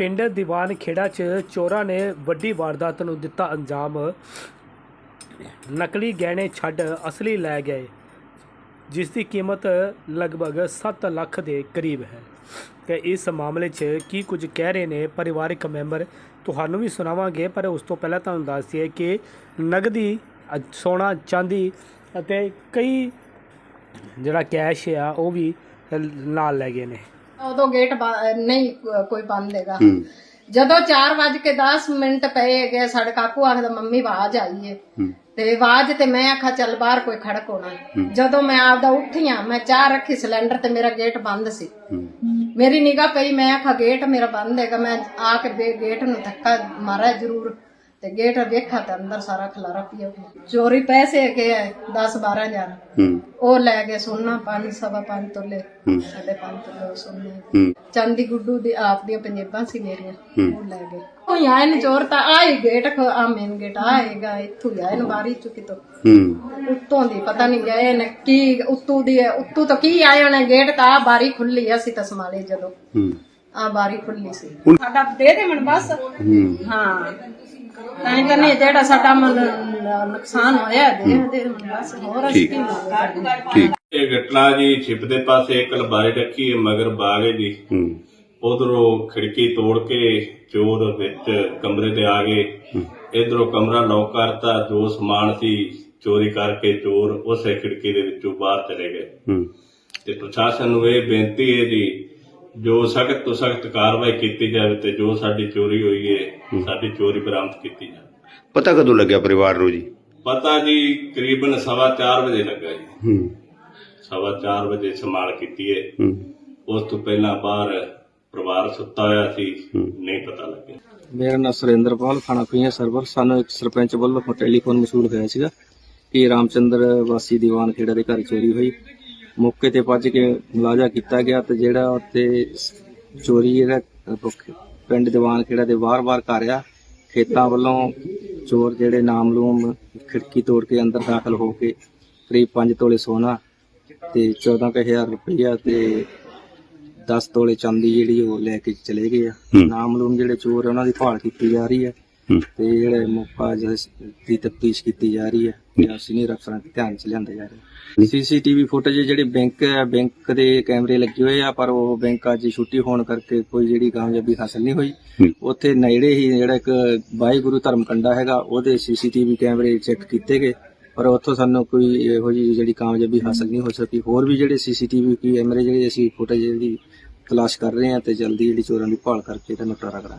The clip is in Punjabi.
ਪਿੰਡ ਦੀਵਾਨ ਖੇੜਾ 'ਚ ਚੋਰਾਂ ਨੇ ਵੱਡੀ ਵਾਰਦਾਤ ਨੂੰ ਦਿੱਤਾ ਅੰਜਾਮ। ਨਕਲੀ ਗਹਿਣੇ ਛੱਡ ਅਸਲੀ ਲੈ ਗਏ ਜਿਸ ਦੀ ਕੀਮਤ ਲਗਭਗ 7 ਲੱਖ ਦੇ ਕਰੀਬ ਹੈ। ਤੇ ਇਸ ਮਾਮਲੇ 'ਚ ਕੀ ਕੁਝ ਕਹਿ ਰਹੇ ਨੇ ਪਰਿਵਾਰਕ ਮੈਂਬਰ? ਤੁਹਾਨੂੰ ਵੀ ਸੁਣਾਵਾਂਗੇ, ਪਰ ਉਸ ਤੋਂ ਪਹਿਲਾਂ ਤੁਹਾਨੂੰ ਦੱਸ ਦਈਏ ਕਿ ਨਗਦੀ ਅ- ਸੋਨਾ, ਚਾਂਦੀ ਅਤੇ ਕਈ ਜਿਹੜਾ ਕੈਸ਼ ਆ, ਉਹ ਵੀ ਨਾਲ ਲੈ ਗਏ ਨੇ। ਉਦੋਂ ਗੇਟ ਬੰ- ਨਹੀਂ ਕੋ- ਕੋਈ ਬੰਦ ਹੈਗਾ। ਹੂੰ। ਜਦੋਂ 4 ਵਜ ਕੇ 10 ਮਿੰਟ ਪਏ ਗਏ ਸਾਡੇ ਕਾਕੂ ਆਖਦਾ ਮੰਮੀ ਆਵਾਜ਼ ਆਈ ਏ ਹੂੰ। ਤੇ ਆਵਾਜ਼ ਤੇ ਮੈਂ ਆਖਾ ਚੱਲ ਬਾਹਰ ਕੋਈ ਖੜਕ ਹੋਣਾ। ਜਦੋਂ ਮੈਂ ਆਪਦਾ ਉੱਠੀਆਂ ਮੈਂ ਚਾਹ ਰੱਖੀ ਸਿਲੰਡਰ ਤੇ ਮੇਰਾ ਗੇਟ ਬੰਦ ਸੀ। ਹੂੰ। ਮੇਰੀ ਨਿਗਾਹ ਪਈ ਮੈਂ ਆਖਾ ਗੇਟ ਮੇਰਾ ਬੰਦ ਹੈਗਾ। ਮੈਂ ਆ ਕੇ ਬੇ- ਗੇਟ ਨੂੰ ਧੱਕਾ ਮਾਰਿਆ ਜ਼ਰੂਰ। ਤੇ ਗੇਟ ਵੇਖਾ ਤੇ ਅੰਦਰ ਸਾਰਾ ਖਲਾਰਾ ਪਿਆ ਹੋਇਆ। ਚੋਰੀ ਪੈਸੇ ਕੇ 10 12 ਹਜ਼ਾਰ। ਹੂੰ। ਉਹ ਲੈ ਗਏ ਸੋਨਾ ਪੰਜ ਸਵਾ ਪੰਜ ਤੋਲੇ। ਹੂੰ। ਸਾਡੇ ਪੰਜ ਤੋਲੇ ਸੋਨੇ। ਚਾਂਦੀ ਗੁੱਡੂ ਦੀ ਆਪ ਦੀਆਂ ਪੰਜੇਬਾਂ ਸੀ ਮੇਰੀਆਂ। ਉਹ ਲੈ ਗਏ। ਕੋਈ ਆਏ ਨੇ ਚੋਰ ਤਾਂ ਆਏ ਗੇਟ ਆ ਮੇਨ ਗੇਟ ਆਏਗਾ ਇੱਥੋਂ ਆਏ ਨੇ ਬਾਰੀ ਚੁੱਕੀ ਤੋਂ। ਹੂੰ। ਉੱਤੋਂ ਦੀ ਪਤਾ ਨਹੀਂ ਗਏ ਨੇ ਕੀ ਉੱਤੋਂ ਦੀ ਉੱਤੋਂ ਤਾਂ ਕੀ ਆਏ ਨੇ ਗੇਟ ਤਾਂ ਆ ਬਾਰੀ ਖੁੱਲੀ ਅਸੀਂ ਤਾਂ ਸੰਭਾਲੇ ਜਦੋਂ। ਹੂੰ। ਆ ਬਾਰੀ ਖੁੱਲੀ ਸੀ। ਸਾਡਾ ਦੇ ਦੇ ਮਨ ਬਸ। ਹਾਂ। ਤਾਂ ਇਹ ਕਹਿੰਦੇ ਜਿਹੜਾ ਸਾਡਾ ਮਤਲਬ ਨੁਕਸਾਨ ਹੋਇਆ ਦੇ ਦੇ ਬਸ ਹੋਰ ਅਸੀਂ ਕੀ ਮੰਗਦੇ ਠੀਕ। ਇਹ ਘਟਨਾ ਜੀ ਛਿਪ ਦੇ ਪਾਸੇ ਇੱਕ ਲਬਾਰੀ ਰੱਖੀ ਹੈ ਮਗਰ ਬਾਗ ਹੈ ਜੀ ਹੂੰ। ਉਧਰੋਂ ਖਿੜਕੀ ਤੋੜ ਕੇ ਚੋਰ ਵਿੱਚ ਕਮਰੇ ਤੇ ਆ ਗਏ। ਇਧਰੋਂ ਕਮਰਾ ਲੌਕ ਕਰਤਾ ਜੋ ਸਮਾਨ ਸੀ ਚੋਰੀ ਕਰਕੇ ਚੋਰ ਉਸੇ ਖਿੜਕੀ ਦੇ ਵਿੱਚੋਂ ਬਾਹਰ ਚਲੇ ਗਏ। ਹੂੰ। ਤੇ ਪ੍ਰਸ਼ਾਸਨ ਨੂੰ ਇਹ ਬੇਨਤੀ ਹੈ ਜੀ ਜੋ ਸਖਤ ਤੋਂ ਸਖਤ ਕਾਰਵਾਈ ਕੀਤੀ ਜਾਵੇ ਤੇ ਜੋ ਸਾਡੀ ਚੋਰੀ ਹੋਈ ਹੈ ਸਾਡੀ ਚੋਰੀ ਬਰਾਮਦ ਕੀਤੀ ਜਾਵੇ। ਪਤਾ ਕਦੋਂ ਲੱਗਿਆ ਪਰਿਵਾਰ ਨੂੰ ਜੀ? ਪਤਾ ਜੀ ਕਰੀਬਨ ਸਵਾ ਚਾਰ ਵਜੇ ਲੱਗਾ ਜੀ। ਹੂੰ। ਸਵਾ ਚਾਰ ਵਜੇ ਸੰਭਾਲ ਕੀਤੀ ਹੈ। ਹੂੰ। ਉਸ ਤੋਂ ਪਹਿਲਾਂ ਬਾਹਰ ਪਰਿਵਾਰ ਸੁੱਤਾ ਹੋਇਆ ਸੀ ਨਹੀਂ ਪਤਾ ਲੱਗਿਆ। ਮੇਰਾ ਨਾਮ ਸੁਰਿੰਦਰਪਾਲ ਖਾਣਾ ਪੀਆ ਸਰਵਰ। ਸਾਨੂੰ ਇੱਕ ਸਰਪੰਚ ਵੱਲੋਂ ਟੈਲੀਫੋਨ ਮਸੂਲ ਹੋਇਆ ਸੀਗਾ ਕਿ ਰਾਮਚੰਦਰ ਵਾਸੀ ਦੀਵਾਨ ਖੇੜਾ ਦੇ ਘਰ ਚੋਰੀ ਹੋਈ। ਮੌਕੇ ਤੇ ਪਹੁੰਚ ਕੇ ਮੁਲਾਜ਼ਾ ਕੀਤਾ ਗਿਆ ਤੇ ਜਿਹੜਾ ਉੱਥੇ ਚੋਰੀ ਜਿਹੜਾ ਪਿੰਡ ਦੀਵਾਨ ਖੇੜਾ ਦੇ ਬਾਹਰ-ਬਾਹਰ ਘਰ ਆ ਖੇਤਾਂ ਵੱਲੋਂ ਚੋਰ ਜਿਹੜੇ ਨਾਮਲੂਮ ਖਿੜਕੀ ਤੋੜ ਕੇ ਅੰਦਰ ਦਾਖਲ ਹੋ ਕੇ ਕਰੀਬ 5 ਤੋਲੇ ਸੋਨਾ ਤੇ 14000 ਰੁਪਈਆ ਤੇ 10 ਤੋਲੇ ਚਾਂਦੀ ਜਿਹੜੀ ਉਹ ਲੈ ਕੇ ਚਲੇ ਗਏ ਆ। ਨਾਮਲੂਮ ਜਿਹੜੇ ਚੋਰ ਉਹਨਾਂ ਦੀ ਭਾਲ ਕੀਤੀ ਜਾ ਰਹੀ ਹੂੰ ਤੇ ਜਿਹੜੇ ਮੌਕਾ ਦੀ ਤਫਤੀਸ਼ ਕੀਤੀ ਜਾ ਰਹੀ ਹੈ ਜਾਂ ਸੀਨੀਅਰ ਅਫਸਰਾਂ ਦੇ ਧਿਆਨ ਚ ਲਿਆਂਦੇ ਜਾ ਰਹੇ ਸੀਸੀਟੀਵੀ ਫੁਟੇਜ ਜਿਹੜੇ ਬੈਂਕ ਹੈ ਬੈਂਕ ਦੇ ਕੈਮਰੇ ਲੱਗੇ ਹੋਏ ਆ ਪਰ ਉਹ ਬੈਂਕ ਅੱਜ ਛੁੱਟੀ ਹੋਣ ਕਰਕੇ ਕੋਈ ਜਿਹੜੀ ਕਾਮਯਾਬੀ ਹਾਸਲ ਨਹੀਂ ਹੋਈ। ਉੱਥੇ ਨੇੜੇ ਹੀ ਜਿਹੜਾ ਇੱਕ ਵਾਹਿਗੁਰੂ ਧਰਮ ਕੰਡਾ ਹੈਗਾ ਉਹਦੇ ਸੀਸੀਟੀਵੀ ਕੈਮਰੇ ਚੈੱਕ ਕੀਤੇ ਗਏ। ਪਰ ਉੱਥੋਂ ਸਾਨੂੰ ਕੋਈ ਇਹੋ ਜਿਹੀ ਜਿਹੜੀ ਕਾਮਯਾਬੀ ਹਾਸਲ ਨਹੀਂ ਹੋ ਸਕੀ। ਹੋਰ ਵੀ ਜਿਹੜੇ ਸੀਸੀਟੀਵੀ ਕੈਮਰੇ ਜਿਹੜੇ ਅਸੀਂ ਫੁਟੇਜ ਜਿਹੜੀ ਤਲਾਸ਼ ਕਰ ਰਹੇ ਹਾਂ ਤੇ ਜਲਦੀ ਜਿਹੜੀ ਚੋਰਾਂ ਦੀ ਭਾਲ ਕਰਕੇ ਇਹਦਾ ਨਿਪਟਾਰਾ ਕਰਾਂਗੇ।